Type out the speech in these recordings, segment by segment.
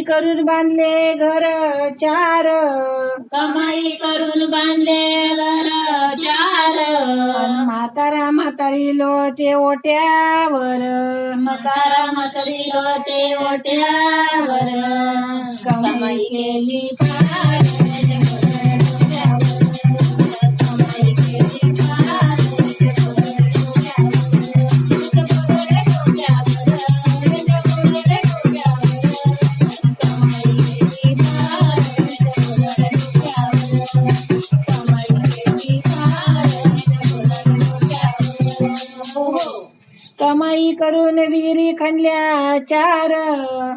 करून बांधले घर चार. कमाई करून बांधले घर चार. म्हातारा म्हातारी लोळते ओट्यावर. मकारा मचरी होते ओट्यावर. कमाई केली कमाई करून विहिरी खणल्या चार.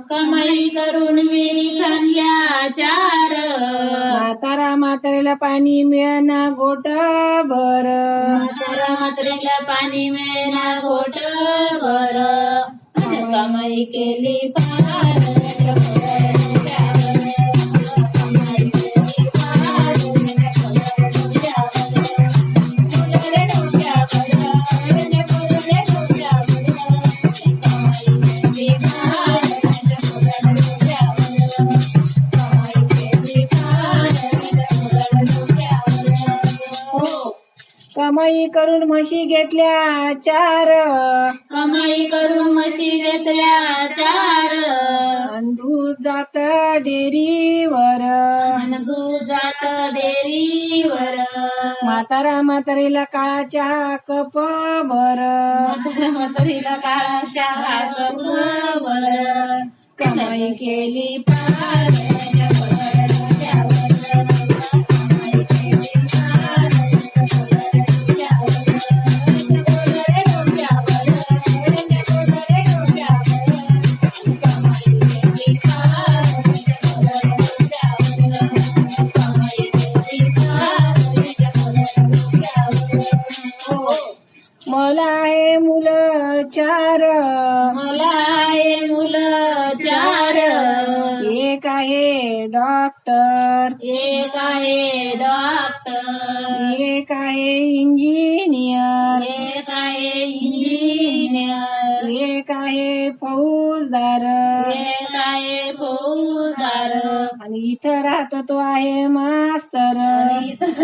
कमाई करून विहिरी खाल्ल्या चार. म्हातारा म्हातारीला पाणी मिळना गोट भर म्हातारा म्हातारीला पाणी मिळणार घोट भर कमाई केली फार. कमाई करून म्हशी घेतल्या चार. कमाई करून म्हशी घेतल्या चार. दूध जात डेअरीवर. अन दूध जात डेअरीवर. म्हातारा म्हातारीला काळा चहा कप म्हातारा म्हातारीला काळाच्या हातवर कमाई केली पार. मला आहे मुलं चार. मला आहे मुलं चार. एक आहे डॉक्टर. एक आहे डॉक्टर. एक आहे इंजिनियर. एक आहे इंजिनियर. एक आहे फौजदार. एक आहे फौजदार. आणि इथं राहतो तो आहे मास्तर. इथं